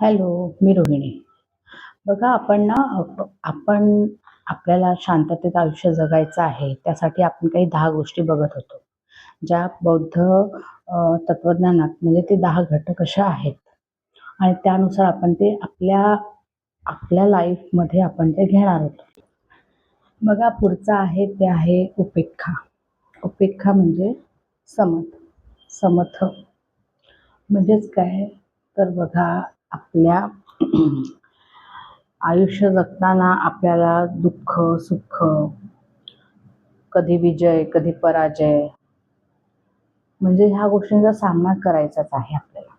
Hello मी रोहिणी. बघा आपण ना आपण आपल्याला शांततेत आयुष्य जगायचं आहे त्यासाठी आपण काही दहा गोष्टी बघत होतो. ज्या बौद्ध तत्वज्ञानात म्हणजे ते दहा घटक अशा आहेत? आणि त्यानुसार आपण ते आपल्या आपल्या लाईफमध्ये आपण ते घेणार होतो. बघा पुढचं आहे ते आहे उपेक्षा. उपेक्षा म्हणजे समत समथ. म्हणजेच काय? तर बघा आपल्या आयुष्य जगताना आपल्याला दुःख सुख कधी विजय कधी पराजय म्हणजे ह्या गोष्टींचा सामना करायचाच आहे आपल्याला.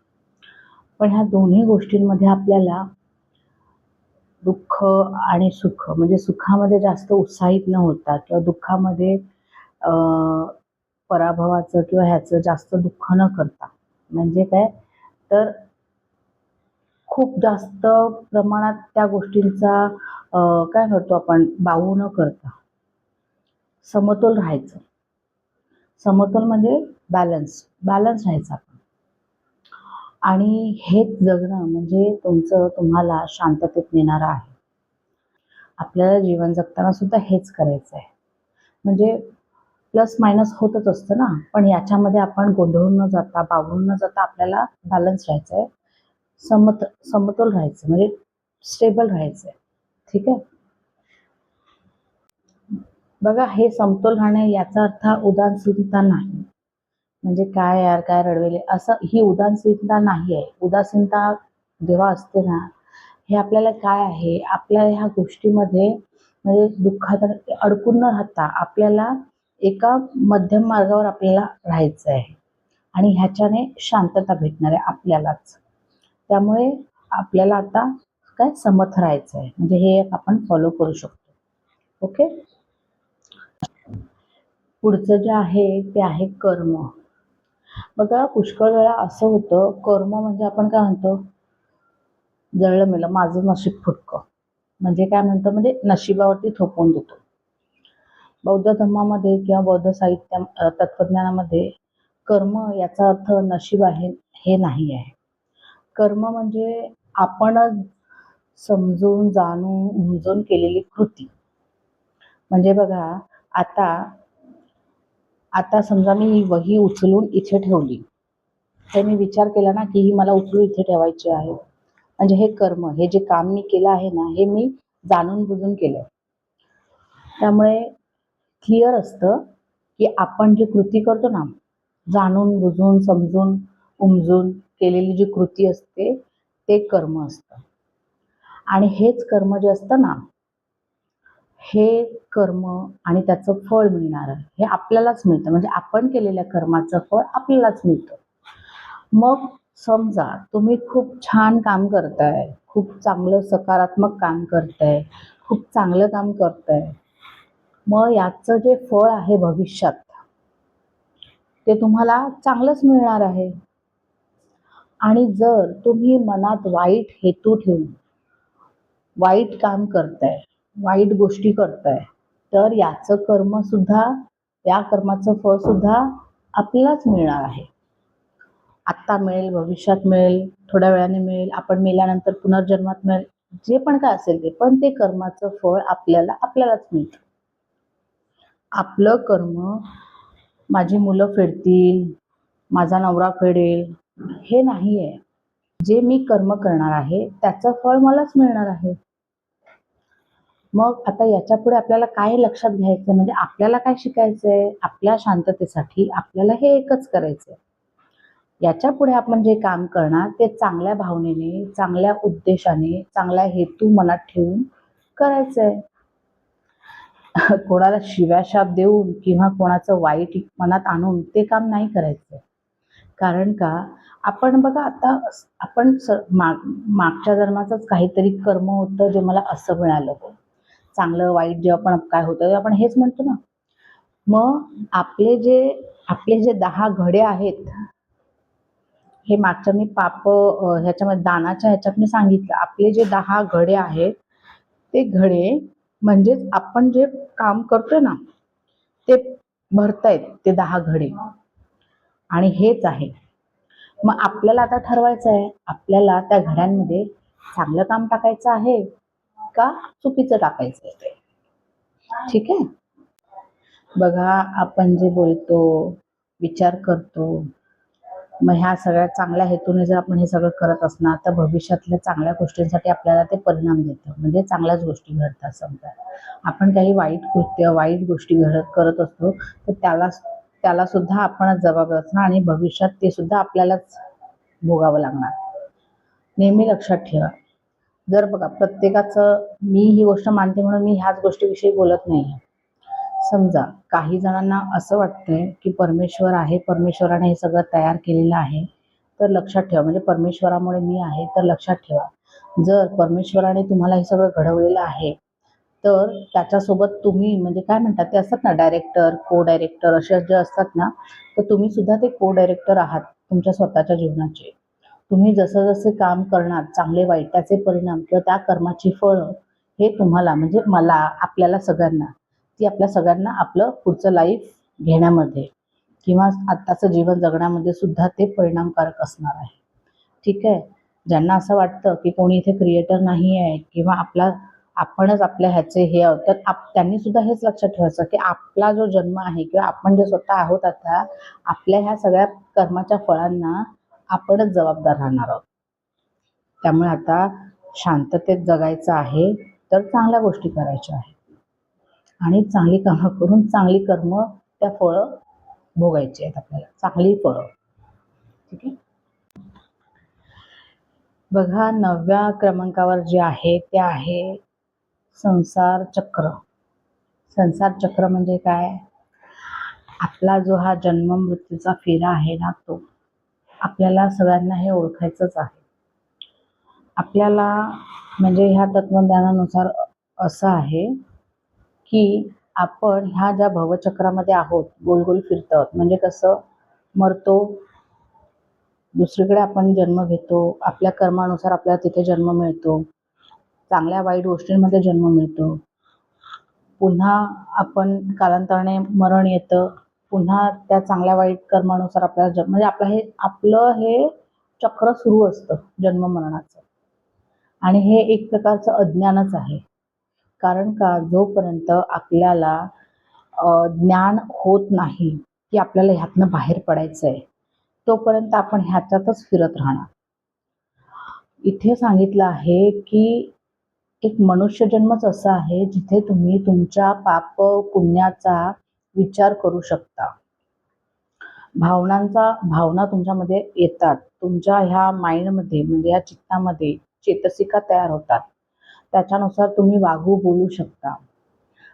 पण ह्या दोन्ही गोष्टींमध्ये आपल्याला दुःख आणि सुख म्हणजे सुखामध्ये जास्त उत्साहित न होता किंवा दुःखामध्ये पराभवाचं किंवा ह्याचं जास्त दुःख न करता म्हणजे काय? तर खूप जास्त प्रमाणात त्या गोष्टींचा काय करतो आपण बाऊ न करता. समतोल राहायचं. समतोल म्हणजे बॅलन्स बॅलन्स राहायचं आपण. आणि हेच जगणं म्हणजे तुमचं तुम्हाला शांततेत नेणारं आहे. आपल्याला जीवन जगताना सुद्धा हेच करायचं आहे. म्हणजे प्लस मायनस होतच असतं ना. पण याच्यामध्ये आपण गोंधळून न जाता बावरून न जाता आपल्याला बॅलन्स राहायचं आहे समत समतोल राहायचं म्हणजे स्टेबल राहायचं आहे ठीक आहे? बघा हे समतोल राहणे याचा अर्थ उदासीनता नाही. म्हणजे काय यार काय रडवेले? असं ही उदासीनता नाही आहे. उदासीनता जेव्हा असते ना हे आपल्याला काय आहे? आपल्या ह्या गोष्टीमध्ये म्हणजे दुःखात अडकून न राहता आपल्याला एका मध्यम मार्गावर आपल्याला राहायचं आहे आणि ह्याच्याने शांतता भेटणार आहे आपल्यालाच. त्यामुळे आपल्याला आता काय समर्थ राहायचं आहे. म्हणजे हे एक आपण फॉलो करू शकतो. ओके पुढचं जे आहे ते आहे कर्म. बघा पुष्कळ वेळा असं होतं कर्म म्हणजे आपण काय म्हणतो? जळलं मेलं माझं नशीब फुटकं. म्हणजे काय म्हणतो? म्हणजे नशिबावरती थोपवून देतो. बौद्ध धर्मामध्ये किंवा बौद्ध साहित्य तत्वज्ञानामध्ये कर्म याचा अर्थ नशीब आहे हे नाही आहे. कर्म म्हणजे आपणच समजून जाणून उमजून केलेली कृती. म्हणजे बघा आता आता समजा मी ही वही उचलून इथे ठेवली. तर मी विचार केला ना की ही मला उचलून इथे ठेवायची आहे. म्हणजे हे कर्म हे जे काम मी केलं आहे ना हे मी जाणून बुजून केलं. त्यामुळे क्लिअर असतं की आपण जी कृती करतो ना जाणून बुजून समजून उमजून केलेली जी कृती असते ते कर्म असतं. आणि हेच कर्म जे असतं ना हे कर्म आणि त्याचं फळ मिळणार हे आपल्यालाच मिळतं. म्हणजे आपण केलेल्या कर्माचं फळ आपल्यालाच मिळतं. मग समजा तुम्ही खूप छान काम करताय खूप चांगलं सकारात्मक काम करताय खूप चांगलं काम करताय. मग याचं जे फळ आहे भविष्यात ते तुम्हाला चांगलंच मिळणार आहे. आणि जर तुम्ही मनात वाईट हेतू ठेवून वाईट काम करताय वाईट गोष्टी करताय तर याचं कर्म सुद्धा या कर्माचं फळ सुद्धा आपल्यालाच मिळणार आहे. आत्ता मिळेल भविष्यात मिळेल थोड्या वेळाने मिळेल आपण मेल्यानंतर पुनर्जन्मात मिळेल जे पण काय असेल ते पण ते कर्माचं फळ आपल्याला आपल्यालाच मिळतं. आपलं कर्म माझी मुलं फेडतील माझा नवरा फेडेल हे नाही आहे जे मी कर्म करणार आहे त्याचं फळ मलाच मिळणार आहे. मग आता याच्यापुढे आपल्याला काय लक्षात घ्यायचं म्हणजे आपल्याला काय शिकायचंय? आपल्या शांततेसाठी आपल्याला हे एकच करायचंय. याच्यापुढे आपण जे काम करणार ते चांगल्या भावनेने चांगल्या उद्देशाने चांगला हेतू मनात ठेवून करायचंय. कोणाला शिव्याशाप देऊन किंवा कोणाचं वाईट मनात आणून ते काम नाही करायचंय. कारण का आपण बघा आता आपण स माग मागच्या जन्माचंच काहीतरी कर्म होतं जे मला असं मिळालं. चांगलं वाईट जेव्हा आपण काय होतं ते आपण हेच म्हणतो ना. मग आपले जे आपले जे दहा घडे आहेत हे मागच्या मी पाप ह्याच्यामध्ये दानाच्या ह्याच्यात मी सांगितलं. आपले जे दहा घडे आहेत ते घडे म्हणजेच आपण जे काम करतोय ना ते भरतायत ते दहा घडे. आणि हेच आहे. मग आपल्याला आता ठरवायचं आहे आपल्याला त्या घड्यांमध्ये चांगलं काम टाकायचं आहे का चुकीचं टाकायचं आहे? ते ठीक आहे? बघा आपण जे बोलतो विचार करतो मग ह्या सगळ्या चांगल्या हेतूने जर आपण हे सगळं करत असणार तर भविष्यातल्या चांगल्या गोष्टींसाठी आपल्याला ते परिणाम देतं. म्हणजे चांगल्याच गोष्टी घडतात समजा. आपण काही वाईट कृत्य वाईट गोष्टी घडत करत असतो तर त्याला त्याला सुद्धा आपणच जबाबदार असणार आणि भविष्यात ते सुद्धा आपल्यालाच भोगावं लागणार. नेहमी लक्षात ठेवा. जर बघा प्रत्येकाचं मी ही गोष्ट मानते म्हणून मी ह्याच गोष्टीविषयी बोलत नाही समजा काही जणांना असं वाटतंय की परमेश्वर आहे परमेश्वराने हे सगळं तयार केलेलं आहे तर लक्षात ठेवा. म्हणजे परमेश्वरामुळे मी आहे तर लक्षात ठेवा. जर परमेश्वराने तुम्हाला हे सगळं घडवलेलं आहे तर त्याच्यासोबत तुम्ही म्हणजे काय म्हणतात ते असतात ना डायरेक्टर को डायरेक्टर असे जे असतात ना तर तुम्ही सुद्धा ते को डायरेक्टर आहात तुमच्या स्वतःच्या जीवनाचे. तुम्ही जसं जसे काम करणार चांगले वाईट त्याचे परिणाम किंवा त्या कर्माची फळं हे तुम्हाला म्हणजे मला आपल्याला सगळ्यांना ती आपल्या सगळ्यांना आपलं पुढचं लाईफ घेण्यामध्ये किंवा आत्ताचं जीवन जगण्यामध्ये सुद्धा ते परिणामकारक असणार आहे. ठीक आहे? ज्यांना असं वाटतं की कोणी इथे क्रिएटर नाही आहे किंवा आपला आपणच आपल्या ह्याचे हे आहोत. तर आप त्यांनी सुद्धा हेच लक्षात ठेवायचं की आपला जो जन्म आहे किंवा आपण जे स्वतः आहोत आता आपल्या ह्या सगळ्या कर्माच्या फळांना आपणच जबाबदार राहणार आहोत. त्यामुळे आता शांततेत जगायचं आहे तर चांगल्या गोष्टी करायच्या आहेत. आणि चांगली कामं करून चांगली कर्म त्या फळं भोगायची आहेत आपल्याला. चांगली फळं. ठीक आहे? बघा नवव्या क्रमांकावर जे आहे ते आहे संसार चक्र. संसार चक्र म्हणजे काय? आपला जो हा जन्म मृत्यूचा फेरा आहे ना तो आपल्याला सगळ्यांना हे ओळखायचंच आहे. आपल्याला म्हणजे ह्या तत्वज्ञानानुसार असं आहे की आपण ह्या ज्या भवचक्रामध्ये आहोत गोल गोल फिरतो म्हणजे कसं मरतो दुसरीकडे आपण जन्म घेतो आपल्या कर्मानुसार आपल्याला तिथे जन्म मिळतो चांगल्या वाईट गोष्टींमध्ये जन्म मिळतो. पुन्हा आपण कालांतराने मरण येतं. पुन्हा त्या चांगल्या वाईट कर्मानुसार आपल्याला जन्म म्हणजे आपलं हे आपलं हे चक्र सुरू असतं जन्म मरणाचं. आणि हे एक प्रकारचं अज्ञानच आहे. कारण का? जोपर्यंत आपल्याला ज्ञान होत नाही की आपल्याला ह्यातनं बाहेर पडायचं आहे तोपर्यंत आपण ह्याच्यातच फिरत राहणार. इथे सांगितलं आहे की एक मनुष्यजन्मच असा आहे जिथे तुम्ही तुमच्या पाप पुण्याचा विचार करू शकता. भावनांचा भावना तुमच्यामध्ये येतात. तुमच्या ह्या माइंडमध्ये म्हणजे या चित्तामध्ये चेतसिका तयार होतात. त्याच्यानुसार तुम्ही वागू बोलू शकता.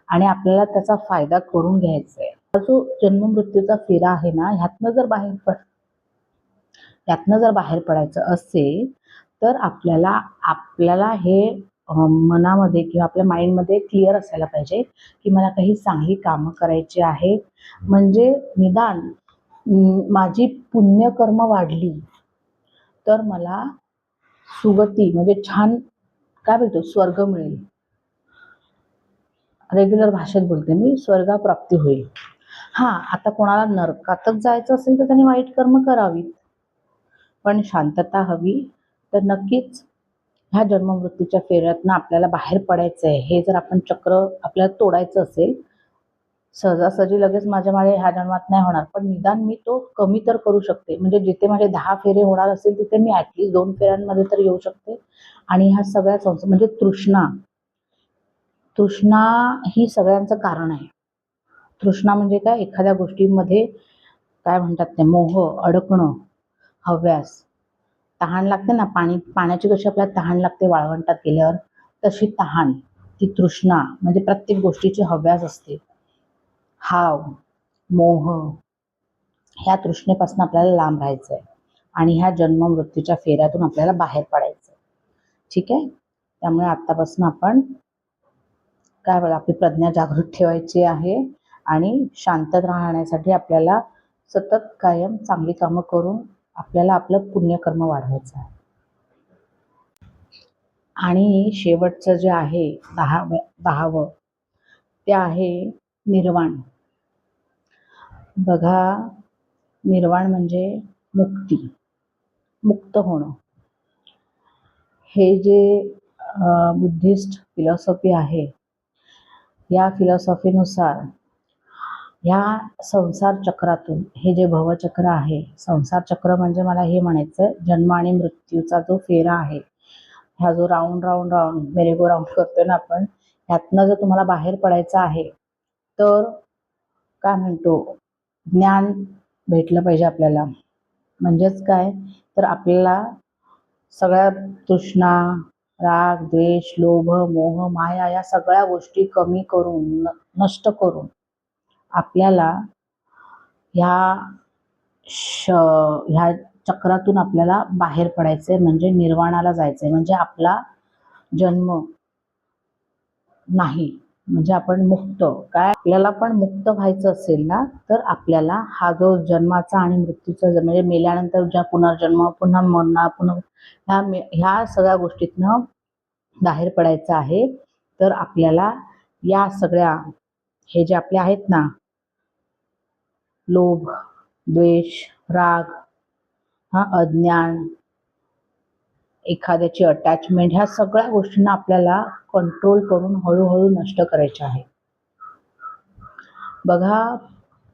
आणि आपल्याला त्याचा फायदा करून घ्यायचा आहे हा जो जन्म मृत्यूचा फेरा आहे ना ह्यातनं जर बाहेर पड ह्यातनं जर बाहेर पडायचं असेल तर आपल्याला आपल्याला हे मनामध्ये किंवा आपल्या माइंडमध्ये क्लिअर असायला पाहिजे की मला काही चांगली कामं करायची आहे म्हणजे निदान माझी पुण्यकर्म वाढली तर मला सुगती म्हणजे छान काय बोलतो स्वर्ग मिळेल. रेग्युलर भाषेत बोलते मी स्वर्गाप्राप्ती होईल. हां आता कोणाला नरकातच जायचं असेल तर त्यांनी वाईट कर्म करावीत. पण शांतता हवी तर नक्कीच ह्या जन्ममृत्यूच्या फेऱ्यातनं आपल्याला बाहेर पडायचं आहे हे जर आपण चक्र आपल्याला तोडायचं असेल सहजासहजी लगेच माझ्या मागे ह्या जन्मात नाही होणार. पण निदान मी तो कमी तर करू शकते. म्हणजे जिथे माझे दहा फेरे होणार असेल तिथे मी ॲटलिस्ट दोन फेऱ्यांमध्ये तर येऊ शकते. आणि ह्या सगळ्या संस्था म्हणजे तृष्णा तृष्णा ही सगळ्यांचं कारण आहे. तृष्णा म्हणजे काय? एखाद्या गोष्टीमध्ये काय म्हणतात ते? मोह अडकणं हव्यास. तहान लागते ना पाणी पाण्याची कशी आपल्याला तहान लागते वाळवंटात गेल्यावर तशी तहान ती तृष्णा म्हणजे प्रत्येक गोष्टीची हव्यास असते. हाव मोह ह्या तृष्णेपासून आपल्याला लांब राहायचं आहे आणि ह्या जन्म मृत्यूच्या फेऱ्यातून आपल्याला बाहेर पडायचं आहे ठीक आहे? त्यामुळे आतापासून आपण काय बघा आपली प्रज्ञा जागृत ठेवायची आहे आणि शांत राहण्यासाठी आपल्याला सतत कायम चांगली कामं करून आपल्याला आपलं पुण्यकर्म वाढवायचं आहे. आणि शेवटचं जे आहे दहाव्या दहावं ते आहे निर्वाण. बघा निर्वाण म्हणजे मुक्ती मुक्त होणं. हे जे बुद्धिस्ट फिलॉसॉफी आहे या फिलॉसॉफीनुसार ह्या संसार चक्रातून हे जे भवचक्र आहे संसार चक्र म्हणजे मला हे म्हणायचं जन्म आणि मृत्यूचा जो फेरा आहे हा जो round round round merry go round करतोय ना आपण ह्यातनं जर तुम्हाला बाहेर पडायचं आहे तर काय म्हणतो ज्ञान भेटलं पाहिजे आपल्याला. म्हणजेच काय तर आपल्याला सगळ्या तृष्णा राग द्वेष लोभ मोह माया या सगळ्या गोष्टी कमी करून न- नष्ट करून आपल्याला ह्या श ह्या चक्रातून आपल्याला बाहेर पडायचंय म्हणजे निर्वाणाला जायचंय. म्हणजे आपला जन्म नाही म्हणजे आपण मुक्त. काय आपल्याला पण मुक्त व्हायचं असेल ना तर आपल्याला हा जो जन्माचा आणि मृत्यूचा म्हणजे मेल्यानंतर ज्या पुनर्जन्म पुन्हा मरणा पुन्हा ह्या मे ह्या सगळ्या गोष्टीतनं बाहेर पडायचं आहे तर आपल्याला या सगळ्या हे जे आपले आहेत ना लोभ द्वेष राग हा अज्ञान एखाद्याची अटॅचमेंट ह्या सगळ्या गोष्टींना आपल्याला कंट्रोल करून हळूहळू नष्ट करायचे आहे. बघा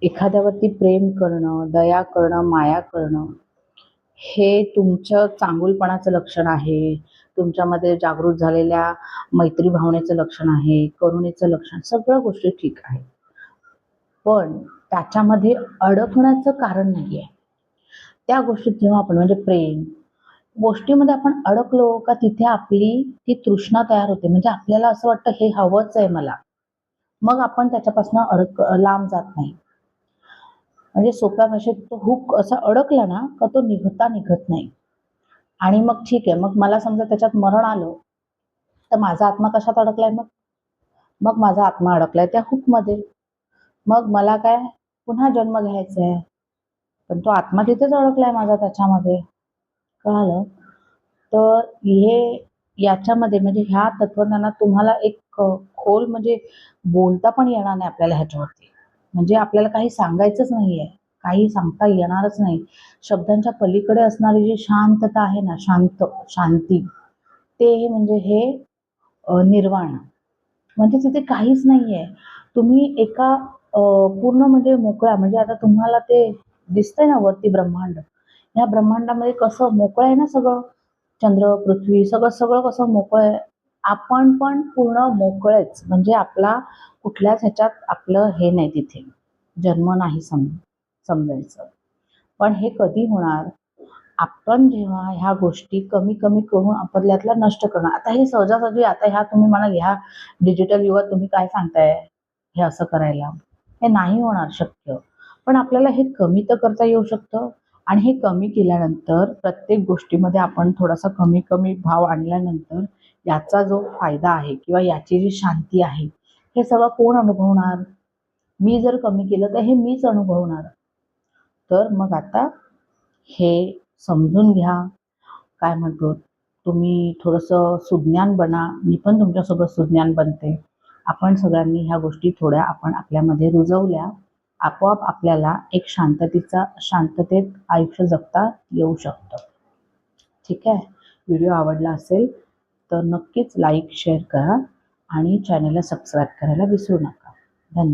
एखाद्यावरती प्रेम करणं दया करणं माया करणं हे तुमचं चांगुलपणाचं लक्षण आहे. तुमच्यामध्ये जागृत झालेल्या मैत्री भावनेचं लक्षण आहे करुणेचं लक्षण सगळ्या गोष्टी ठीक आहे पण त्याच्यामध्ये अडकण्याचं कारण नाही आहे त्या गोष्टीत जेव्हा आपण म्हणजे प्रेम गोष्टीमध्ये आपण अडकलो का तिथे आपली ती तृष्णा तयार होते. म्हणजे आपल्याला असं वाटतं हे हवंच आहे मला. मग आपण त्याच्यापासून अडक लांब जात नाही. म्हणजे सोप्या भाषेत तो हुक असा अडकला ना का तो निघता निघत नाही. आणि मग ठीक आहे मग मला समजा त्याच्यात मरण आलं तर माझा आत्मा कशात अडकलाय मग? मग माझा आत्मा अडकलाय त्या हुकमध्ये. मग मला काय पुन्हा जन्म घ्यायचा आहे पण तो आत्मा तिथेच अडकलाय माझा त्याच्यामध्ये. कळालं? तर हे याच्यामध्ये म्हणजे ह्या तत्वज्ञानात तुम्हाला एक खोल म्हणजे बोलता पण येणार नाही आपल्याला ह्याच्यावरती. म्हणजे आपल्याला काही सांगायचंच नाही आहे काही सांगता येणारच नाही. शब्दांच्या पलीकडे असणारी जी शांतता आहे ना शांत शांती ते म्हणजे हे निर्वाण. म्हणजे तिथे काहीच नाही आहे तुम्ही एका पूर्ण म्हणजे मोकळ्या म्हणजे आता तुम्हाला ते दिसतंय ना वरती ब्रह्मांड. या ब्रह्मांडामध्ये कसं मोकळं आहे ना सगळं? चंद्र पृथ्वी सगळं सगळं कसं मोकळं आहे? आपण पण पूर्ण मोकळेच. म्हणजे आपला कुठल्याच ह्याच्यात आपलं हे नाही तिथे. जन्म नाही समजा. समजायचं. पण हे कधी होणार? आपण जेव्हा ह्या गोष्टी कमी कमी करून आपल्यातला नष्ट करणार. आता हे सहजासहजी आता ह्या तुम्ही म्हणाल ह्या डिजिटल युगात तुम्ही काय सांगताय? हे असं करायला. हे नाही होणार शक्य. पण आपल्याला हे कमी तर करता येऊ शकतं. आणि हे कमी केल्यानंतर प्रत्येक गोष्टीमध्ये आपण थोडासा कमी कमी भाव आणल्यानंतर याचा जो फायदा आहे किंवा याची जी शांती आहे हे सगळं कोण अनुभवणार? मी जर कमी केलं तर हे मीच अनुभवणार. तर मग आता हे समजून घ्या. काय म्हणतो तुम्ही थोडंसं सुज्ञान बना. मी पण तुमच्यासोबत सुज्ञान बनते. आपण सगळ्यांनी ह्या गोष्टी थोड्या आपण आपल्यामध्ये रुजवल्या. आपोआप आपल्याला एक शांततेचा शांततेत आयुष्य जगता येऊ शकतं. ठीक आहे? व्हिडिओ आवडला असेल तर नक्कीच लाईक शेअर करा आणि चॅनलला सबस्क्राईब करायला विसरू नका. धन्यवाद.